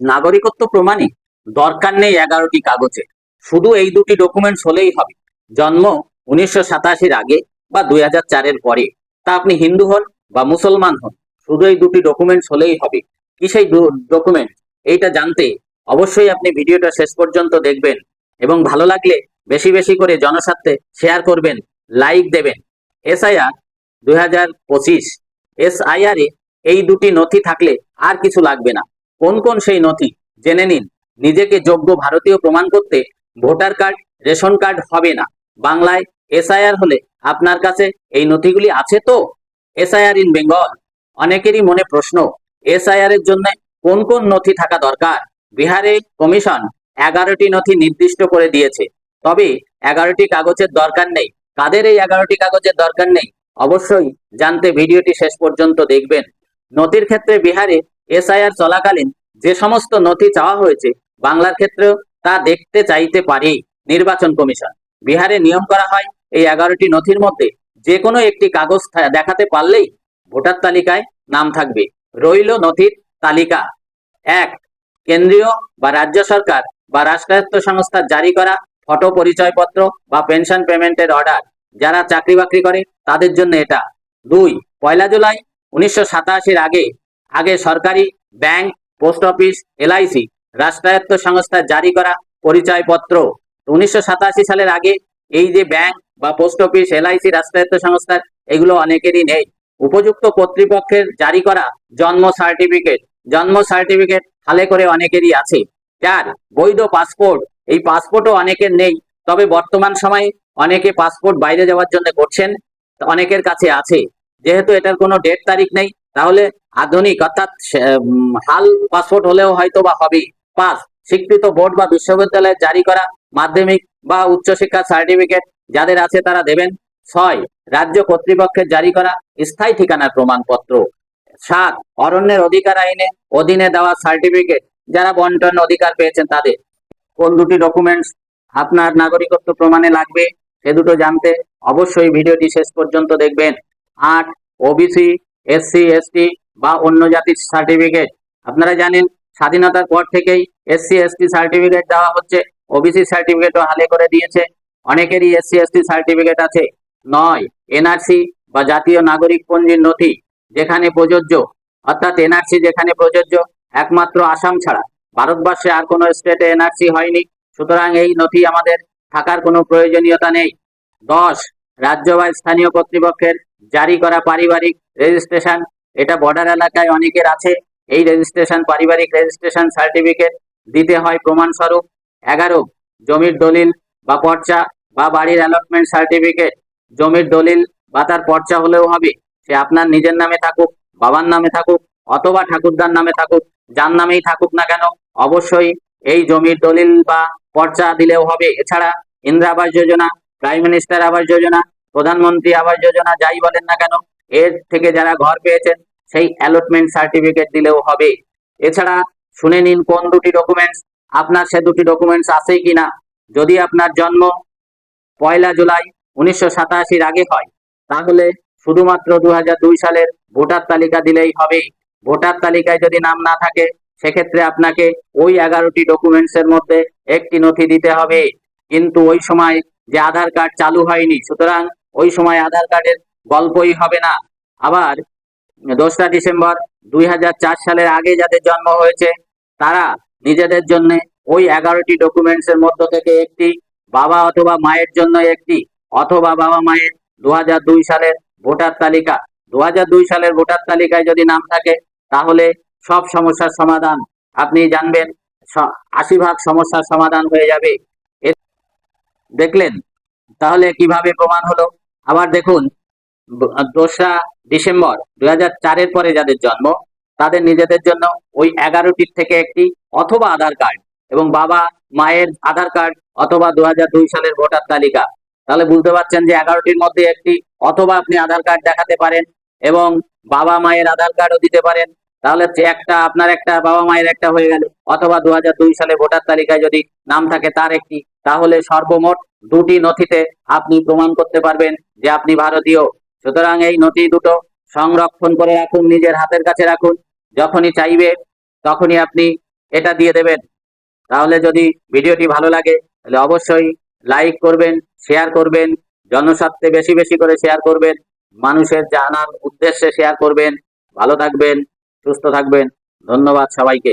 নাগরিকত্ব প্রমাণে দরকার নেই এগারোটি কাগজে। শুধু এই দুটি ডকুমেন্টস হলেই হবে। জন্ম উনিশশো সাতাশির আগে বা দুই হাজার চারের পরে। তা আপনি হিন্দু হন বা মুসলমান হন, শুধু এই দুটি ডকুমেন্টস হলেই হবে। কি সেই ডকুমেন্ট এইটা জানতে অবশ্যই আপনি ভিডিওটা শেষ পর্যন্ত দেখবেন এবং ভালো লাগলে বেশি বেশি করে জনস্বার্থে শেয়ার করবেন লাইক দেবেন। এসআইআর দুই হাজার পঁচিশ। এসআইআর এই দুটি নথি থাকলে আর কিছু লাগবে না। কোন কোন সেই নথি? জেনে নিন। নিজেকে যোগ্য ভারতীয় প্রমাণ করতে ভোটার কার্ড, রেশন কার্ড হবে না। বাংলায় এসআইআর হলে আপনার কাছে এই নথিগুলি আছে তো? SIR in Bengal. অনেকেরই মনে প্রশ্ন, এসআইআর এর জন্য কোন কোন নথি থাকা দরকার? বিহারে কমিশন এগারোটি নথি নির্দিষ্ট করে দিয়েছে। তবে এগারোটি কাগজের দরকার নেই। কাদের এই এগারোটি কাগজের দরকার নেই? অবশ্যই জানতে ভিডিওটি শেষ পর্যন্ত দেখবেন। নথির ক্ষেত্রে বিহারে এসআইআর চলাকালীন যে সমস্ত নথি চাওয়া হয়েছে, বাংলার ক্ষেত্রেও তা দেখতে চাইতে পারে, নির্বাচন কমিশন। বিহারে নিয়ম করা হয়, এই এগারোটি নথির মধ্যে যে কোনো একটি কাগজ দেখাতে পারলেই ভোটার তালিকায় নাম থাকবে। রইল নথির তালিকা। এক, কেন্দ্রীয় বা রাজ্য সরকার বা রাষ্ট্রায়ত্ত সংস্থার জারি করা ফটো পরিচয়পত্র বা পেনশন পেমেন্টের অর্ডার। যারা চাকরি বাকরি করে, তাদের জন্য এটা। দুই, পয়লা জুলাই উনিশশো আগে আগে সরকারি ব্যাংক, পোস্ট অফিস এলআইসি রাষ্ট্রায়ত্ত সংস্থার জারি করা পরিচয়পত্র। উনিশশো সাতাশি সালের আগে এই যে ব্যাংক বা পোস্ট অফিস এলআইসি রাষ্ট্রায়ত্ত সংস্থার এগুলো অনেকেরই নেই। উপযুক্ত কর্তৃপক্ষের জারি করা জন্ম সার্টিফিকেট। জন্ম সার্টিফিকেট হালে করে অনেকেরই আছে। চার বৈধ পাসপোর্ট, এই পাসপোর্টও অনেকের নেই। তবে বর্তমান সময়ে অনেকে পাসপোর্ট বাইরে যাওয়ার জন্য করছেন, অনেকের কাছে আছে। যেহেতু এটার কোনো ডেট তারিখ নেই, তাহলে আধুনিক, অর্থাৎ হাল পাসপোর্ট হলেও হয়তো বা হবে পাস স্বীকৃত বোর্ড বা বিশ্ববিদ্যালয়ে জারি করা, মাধ্যমিক বা উচ্চশিক্ষা সার্টিফিকেট যাদের আছে তারা দেবেন। ছয়, রাজ্য কর্তৃপক্ষের জারি করা স্থায়ী ঠিকানার প্রমাণপত্র। সাত, অরণ্যের অধিকার আইনে অধীনে দেওয়া সার্টিফিকেট যারা বন্টন অধিকার পেয়েছেন তাদের। কোন দুটি ডকুমেন্টস আপনার নাগরিকত্ব প্রমাণে লাগবে সে দুটো জানতে অবশ্যই ভিডিওটি শেষ পর্যন্ত দেখবেন। আট, ওবিসি, এসসি, এসটি বা অন্য জাতির সার্টিফিকেট আপনারা জানেন, স্বাধীনতার পর থেকেই এসসি এসটি সার্টিফিকেট দেওয়া হচ্ছে। ওবিসি সার্টিফিকেটও হালে করে দিয়েছে। অনেকেরই এসসি এসটি সার্টিফিকেট আছে। নয় এনআরসি বা জাতীয় নাগরিক পঞ্জির নথি, যেখানে প্রযোজ্য। অর্থাৎ এনআরসি যেখানে প্রযোজ্য, একমাত্র আসাম ছাড়া। ভারতবর্ষে আর কোনো স্টেটে এনআরসি হয়নি। সুতরাং এই নথি আমাদের থাকার কোনো প্রয়োজনীয়তা নেই। দশ, রাজ্য বা স্থানীয় কর্তৃপক্ষের জারি করা পারিবারিক রেজিস্ট্রেশন এটা বর্ডার এলাকায় অনেকের আছে। এই রেজিস্ট্রেশন পারিবারিক রেজিস্ট্রেশন সার্টিফিকেট দিতে হয় প্রমাণস্বরূপ। এগারো, জমির দলিল বা পর্চা বা বাড়ির অ্যালটমেন্ট সার্টিফিকেট জমির দলিল বা তার পর্চা হলেও হবে। সে আপনার নিজের নামে থাকুক, বাবার নামে থাকুক, অথবা ঠাকুরদার নামে থাকুক, যার নামেই থাকুক না কেন, অবশ্যই এই জমির দলিল বা পর্চা দিলেও হবে। এছাড়া ইন্দিরা আবাস যোজনা, প্রাইম মিনিস্টার আবাস যোজনা, প্রধানমন্ত্রী আবাস যোজনা, যাই বলেন না কেন, এর থেকে যারা ঘর পেয়েছেন সেই অ্যালটমেন্ট সার্টিফিকেট দিলেও হবে। এছাড়া শুনে নিন কোন দুটি ডকুমেন্টস আপনার সে দুটি ডকুমেন্টস আছে কিনা। যদি আপনার জন্ম পয়লা জুলাই উনিশশো সাতাশির আগে হয়, তাহলে শুধুমাত্র দু সালের ভোটার তালিকা দিলেই হবে। ভোটার তালিকায় যদি নাম না থাকে, সেক্ষেত্রে আপনাকে ওই এগারোটি ডকুমেন্টস এর মধ্যে একটি নথি দিতে হবে। কিন্তু ওই সময় যে আধার কার্ড চালু হয়নি, সুতরাং ওই সময় আধার কার্ডের গল্পই হবে না। আবার দোসরা ডিসেম্বর দুই হাজার চার সালের আগে যাদের জন্ম হয়েছে, তারা নিজেদের জন্য ওই এগারোটি ডকুমেন্টস এর মধ্য থেকে একটি বাবা অথবা মায়ের জন্য একটি, অথবা বাবা মায়ের দু হাজার দুই সালের ভোটার তালিকা। দু হাজার দুই সালের ভোটার তালিকায় যদি নাম থাকে, তাহলে সব সমস্যার সমাধান আপনি জানবেন। আশি ভাগ সমস্যার সমাধান হয়ে যাবে। দেখলেন? তাহলে কীভাবে প্রমাণ হলো? আবার দেখুন দোসরা ডিসেম্বর দুই চারের পরে যাদের জন্ম, তাদের নিজেদের জন্য ওই এগারোটির থেকে একটি অথবা আধার কার্ড এবং বাবা মায়ের আধার কার্ড অথবা দু হাজার দুই সালের ভোটার তালিকা। তাহলে বুঝতে পারছেন যে এগারোটির মধ্যে একটি অথবা আপনি আধার কার্ড দেখাতে পারেন এবং বাবা মায়ের আধার কার্ডও দিতে পারেন। তাহলে একটা আপনার একটা বাবা মায়ের একটা হয়ে গেল। অথবা দু হাজার দুই সালে ভোটার তালিকায় যদি নাম থাকে তার একটি, তাহলে সর্বমোট দুটি নথিতে আপনি প্রমাণ করতে পারবেন যে আপনি ভারতীয় সুতরাং এই নথি দুটো সংরক্ষণ করে রাখুন, নিজের হাতের কাছে রাখুন। যখনই চাইবে, তখনই আপনি এটা দিয়ে দেবেন। তাহলে যদি ভিডিওটি ভালো লাগে, তাহলে অবশ্যই লাইক করবেন, শেয়ার করবেন, জনস্বার্থে বেশি বেশি করে শেয়ার করবেন, মানুষের জানার উদ্দেশ্যে শেয়ার করবেন। ভালো থাকবেন, সুস্থ থাকবেন। ধন্যবাদ সবাইকে।